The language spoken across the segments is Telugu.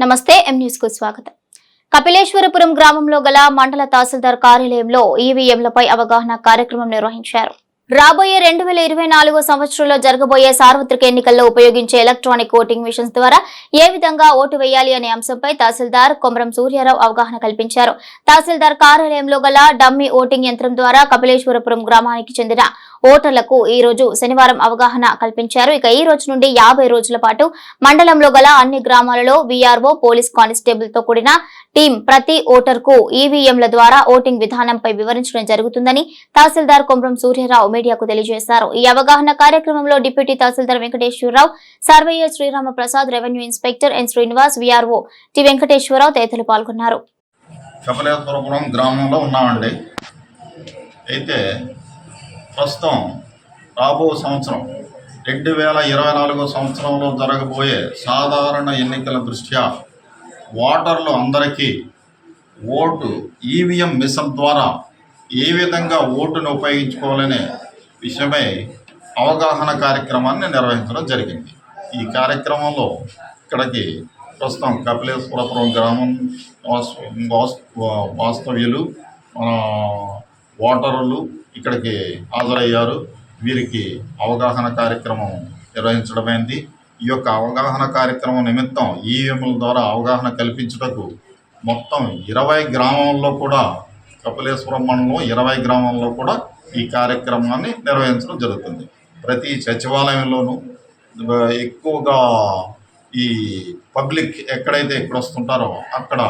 నమస్తే ఎం న్యూస్కు స్వాగతం. కపిలేశ్వరపురం గ్రామంలో గల మండల తహసీల్దార్ కార్యాలయంలో ఈవీఎంలపై అవగాహన కార్యక్రమం నిర్వహించారు. రాబోయే రెండు వేల ఇరవై నాలుగో సంవత్సరంలో జరగబోయే సార్వత్రిక ఎన్నికల్లో ఉపయోగించే ఎలక్ట్రానిక్ ఓటింగ్ మిషన్స్ ద్వారా ఏ విధంగా ఓటు వేయాలి అనే అంశంపై తహసీల్దార్ కొమరం సూర్యారావు అవగాహన కల్పించారు. తహసీల్దార్ కార్యాలయంలో గల డమ్మీ ఓటింగ్ యంత్రం ద్వారా కపిలేశ్వరపురం గ్రామానికి చెందిన ఓటర్లకు ఈ రోజు శనివారం అవగాహన కల్పించారు. ఇక ఈ రోజు నుండి యాభై రోజుల పాటు మండలంలో గల అన్ని గ్రామాలలో వీఆర్ఓ పోలీస్ కానిస్టేబుల్తో కూడిన టీం ప్రతి ఓటర్కు ఈవీఎంల ద్వారా ఓటింగ్ విధానంపై వివరించడం జరుగుతుందని తహసీల్దార్ కొమరం సూర్యరావు మీడియాకు తెలియజేశారు. ఈ అవగాహన కార్యక్రమంలో deputy tahsildar Venkateswararao surveyor Srirama Prasad revenue inspector N Srinivas VRO T Venkateswararao తదితరులు పాల్గొన్నారు. గ్రామంలో ఉన్నామండి. అయితే ప్రస్తుతం రాబో సంవత్సరం రెండు వేల ఇరవై నాలుగో సంవత్సరంలో జరగబోయే సాధారణ ఎన్నికల దృష్ట్యా ఓటర్లు అందరికీ ఓటు ఈవీఎం మిషన్ ద్వారా ఏ విధంగా ఓటును ఉపయోగించుకోవాలనే విషయమై అవగాహన కార్యక్రమాన్ని నిర్వహించడం జరిగింది. ఈ కార్యక్రమంలో ఇక్కడికి ప్రస్తుతం కపిలేశ్వరపురం గ్రామం వాస్- వాస్- వాస్తవ్యులు మన ఓటర్లు ఇక్కడికి హాజరయ్యారు. వీరికి అవగాహన కార్యక్రమం నిర్వహించడమైంది. ఈ యొక్క అవగాహన కార్యక్రమం నిమిత్తం ఈవీఎంల ద్వారా అవగాహన కల్పించుటకు మొత్తం ఇరవై గ్రామాల్లో కూడా కపిలేశ్వరం మండలం ఇరవై గ్రామాల్లో కూడా ఈ కార్యక్రమాన్ని నిర్వహించడం జరుగుతుంది. ప్రతి సచివాలయంలోనూ ఎక్కువగా ఈ పబ్లిక్ ఎక్కడైతే ఇక్కడ వస్తుంటారో అక్కడ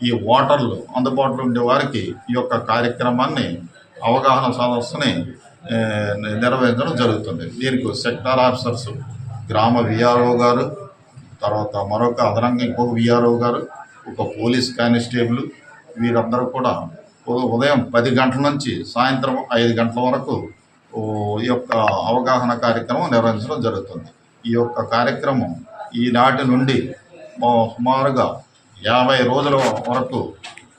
ఈ ఓటర్లు అందుబాటులో ఉండే వారికి ఈ యొక్క కార్యక్రమాన్ని అవగాహన సదస్సుని నిర్వహించడం జరుగుతుంది. దీనికి సెక్టార్ ఆఫీసర్స్ గ్రామ విఆర్ఓ గారు తర్వాత మరొక అదనంగా ఇంకొక విఆర్ఓ గారు ఒక పోలీస్ కానిస్టేబుల్ వీరందరూ కూడా ఉదయం పది గంటల నుంచి సాయంత్రం ఐదు గంటల వరకు ఈ యొక్క అవగాహన కార్యక్రమం నిర్వహించడం జరుగుతుంది. ఈ యొక్క కార్యక్రమం ఈనాటి నుండి సుమారుగా యాభై రోజుల వరకు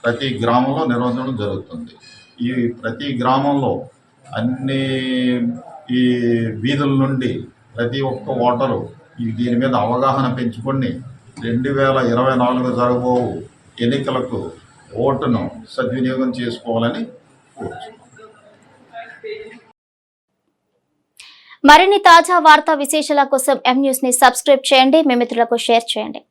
ప్రతి గ్రామంలో నిర్వహించడం జరుగుతుంది. ఈ ప్రతి గ్రామంలో అన్ని ఈ వీధుల నుండి ప్రతి ఒక్క ఓటరు ఈ దీని మీద అవగాహన పెంచుకొని రెండు వేల ఇరవై నాలుగు జరగబో ఎన్నికలకు ఓటును సద్వినియోగం చేసుకోవాలని కోరుచున్నాను మరిన్ని తాజా వార్తా విశేషాల కోసం ఎం న్యూస్ని సబ్స్క్రైబ్ చేయండి. మీ మిత్రులకు షేర్ చేయండి.